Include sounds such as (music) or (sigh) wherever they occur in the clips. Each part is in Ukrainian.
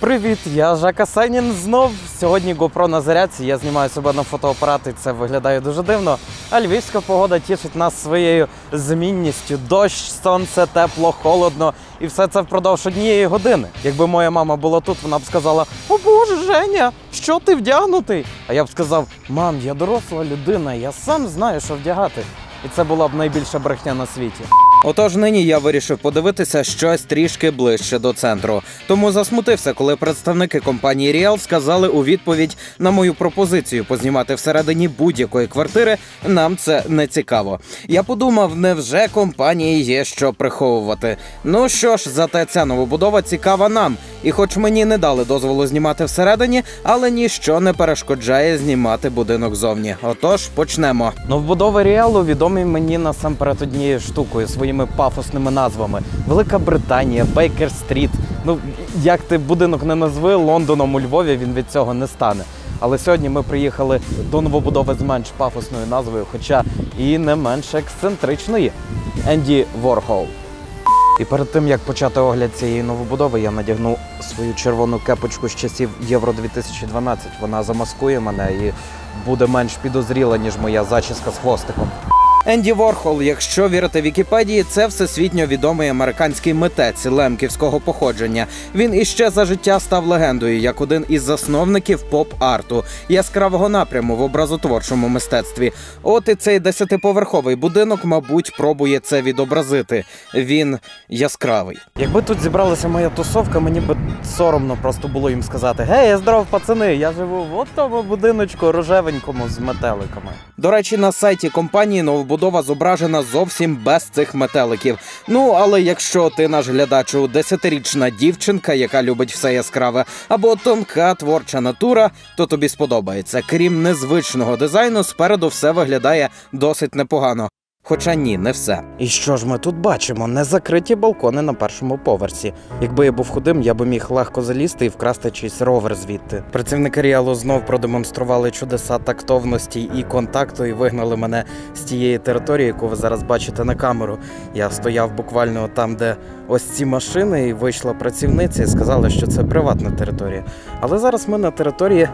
Привіт, я Жака Сенін. Знов сьогодні GoPro на зарядці. Я знімаю себе на фотоапарат і це виглядає дуже дивно. А львівська погода тішить нас своєю змінністю. Дощ, сонце, тепло, холодно. І все це впродовж однієї години. Якби моя мама була тут, вона б сказала: О Боже, Женя, що ти вдягнутий? А я б сказав: Мам, я доросла людина, я сам знаю, що вдягати. І це була б найбільша брехня на світі. Отож, нині я вирішив подивитися щось трішки ближче до центру. Тому засмутився, коли представники компанії Ріал сказали у відповідь на мою пропозицію познімати всередині будь-якої квартири. Нам це не цікаво. Я подумав, невже компанії є що приховувати. Ну що ж, зате ця новобудова цікава нам. І хоч мені не дали дозволу знімати всередині, але ніщо не перешкоджає знімати будинок зовні. Отож, почнемо. Новбудови Ріалу відомі мені насамперед однією штукою своїми пафосними назвами: Велика Британія, Бейкер Стріт. Ну як ти будинок не назви Лондоном у Львові, він від цього не стане. Але сьогодні ми приїхали до новобудови з менш пафосною назвою, хоча і не менш ексцентричної Енді Ворхол. І перед тим як почати огляд цієї новобудови, я надягну свою червону кепочку з часів Євро 2012. Вона замаскує мене і буде менш підозріла, ніж моя зачіска з хвостиком. Енді Ворхол, якщо вірити Вікіпедії, це всесвітньо відомий американський митець лемківського походження. Він іще за життя став легендою як один із засновників поп-арту, яскравого напряму в образотворчому мистецтві. От і цей десятиповерховий будинок, мабуть, пробує це відобразити. Він яскравий. Якби тут зібралася моя тусовка, мені би соромно просто було їм сказати: Гей, здоров, пацани! Я живу в тому будиночку рожевенькому з метеликами. До речі, на сайті компанії новобудова зображена зовсім без цих метеликів. Ну але якщо ти наш глядачу десятирічна дівчинка, яка любить все яскраве, або тонка творча натура, то тобі сподобається. Крім незвичного дизайну, спереду все виглядає досить непогано. Хоча ні, не все. І що ж ми тут бачимо? Незакриті балкони на першому поверсі. Якби я був худим, я би міг легко залізти і вкрасти чийсь ровер звідти. Працівники Ріалу знов продемонстрували чудеса тактовності і контакту і вигнали мене з тієї території, яку ви зараз бачите на камеру. Я стояв буквально там, де ось ці машини, і вийшла працівниця і сказала, що це приватна територія. Але зараз ми на території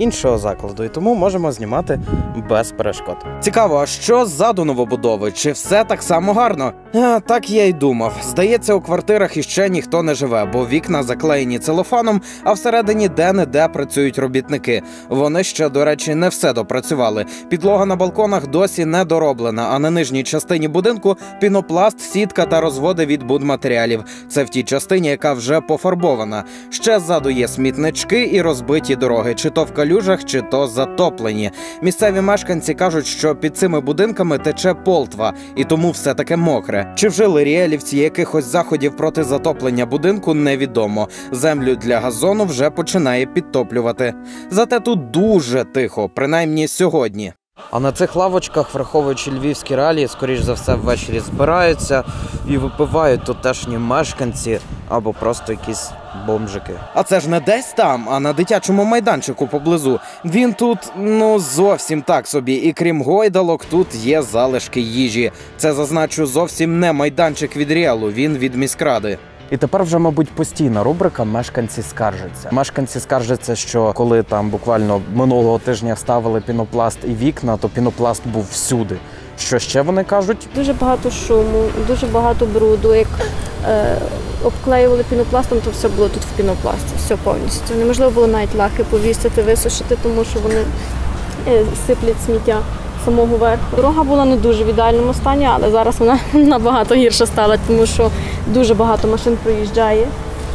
іншого закладу, і тому можемо знімати без перешкод. Цікаво, а що ззаду новобудови? Чи все так само гарно? А, так я й думав. Здається, у квартирах іще ніхто не живе, бо вікна заклеєні целофаном, а всередині де-не-де працюють робітники. Вони ще, до речі, не все допрацювали. Підлога на балконах досі не дороблена, а на нижній частині будинку пінопласт, сітка та розводи від будматеріалів. Це в тій частині, яка вже пофарбована. Ще ззаду є смітнички і розбиті дороги, чи то в калюжах, чи то затоплені. Місцеві мешканці кажуть, що під цими будинками тече полтва, і тому все таке мокре. Чи вжили ріелівці якихось заходів проти затоплення будинку, невідомо. Землю для газону вже починає підтоплювати. Зате тут дуже тихо, принаймні сьогодні. А на цих лавочках, враховуючи львівські реалії, скоріш за все, ввечері збираються і випивають тутешні мешканці або просто якісь бомжики. А це ж не десь там, а на дитячому майданчику поблизу. Він тут ну зовсім так собі. І крім гойдалок, тут є залишки їжі. Це зазначу зовсім не майданчик від Ріалу, він від міськради. І тепер вже, мабуть, постійна рубрика Мешканці скаржаться. Мешканці скаржаться, що коли там буквально минулого тижня ставили пінопласт і вікна, то пінопласт був всюди. Що ще вони кажуть? Дуже багато шуму, дуже багато бруду. Як е, обклеювали пінопластом, то все було тут в пінопласті, все повністю. Неможливо було навіть лахи повісити, висушити, тому що вони е, сиплять сміття самого верху. Дорога була не дуже в ідеальному стані, але зараз вона (laughs) набагато гірше стала, тому що дуже багато машин проїжджає,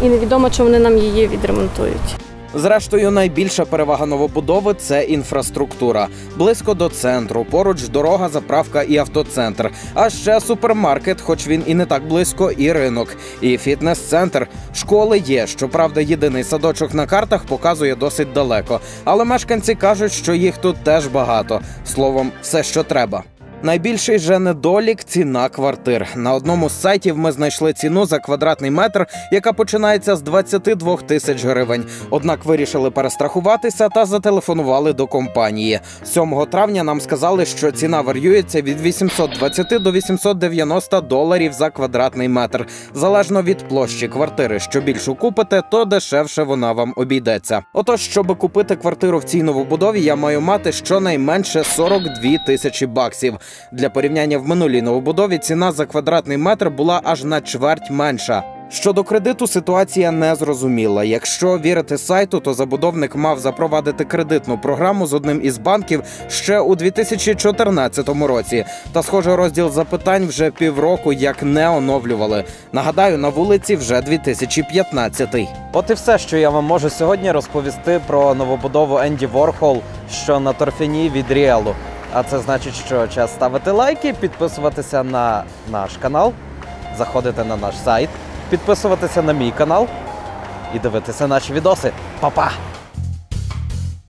і невідомо, чи вони нам її відремонтують. Зрештою, найбільша перевага новобудови це інфраструктура. Близько до центру, поруч дорога, заправка і автоцентр. А ще супермаркет, хоч він і не так близько, і ринок, і фітнес-центр. Школи є. Щоправда, єдиний садочок на картах показує досить далеко. Але мешканці кажуть, що їх тут теж багато. Словом, все, що треба. Найбільший же недолік ціна квартир. На одному з сайтів ми знайшли ціну за квадратний метр, яка починається з 22 тисяч гривень. Однак вирішили перестрахуватися та зателефонували до компанії. 7 травня нам сказали, що ціна варіюється від 820 до 890 доларів за квадратний метр. Залежно від площі квартири. Що більшу купите, то дешевше вона вам обійдеться. Отож, щоб купити квартиру в цій новобудові, я маю мати щонайменше 42 тисячі баксів. Для порівняння в минулій новобудові ціна за квадратний метр була аж на чверть менша. Щодо кредиту, ситуація не зрозуміла. Якщо вірити сайту, то забудовник мав запровадити кредитну програму з одним із банків ще у 2014 році. Та, схоже, розділ запитань вже півроку як не оновлювали. Нагадаю, на вулиці вже 2015. От і все, що я вам можу сьогодні розповісти про новобудову Енді Ворхол, що на торфяні від Ріелу. А це значить, що час ставити лайки, підписуватися на наш канал, заходити на наш сайт, підписуватися на мій канал і дивитися наші відоси. Па-па!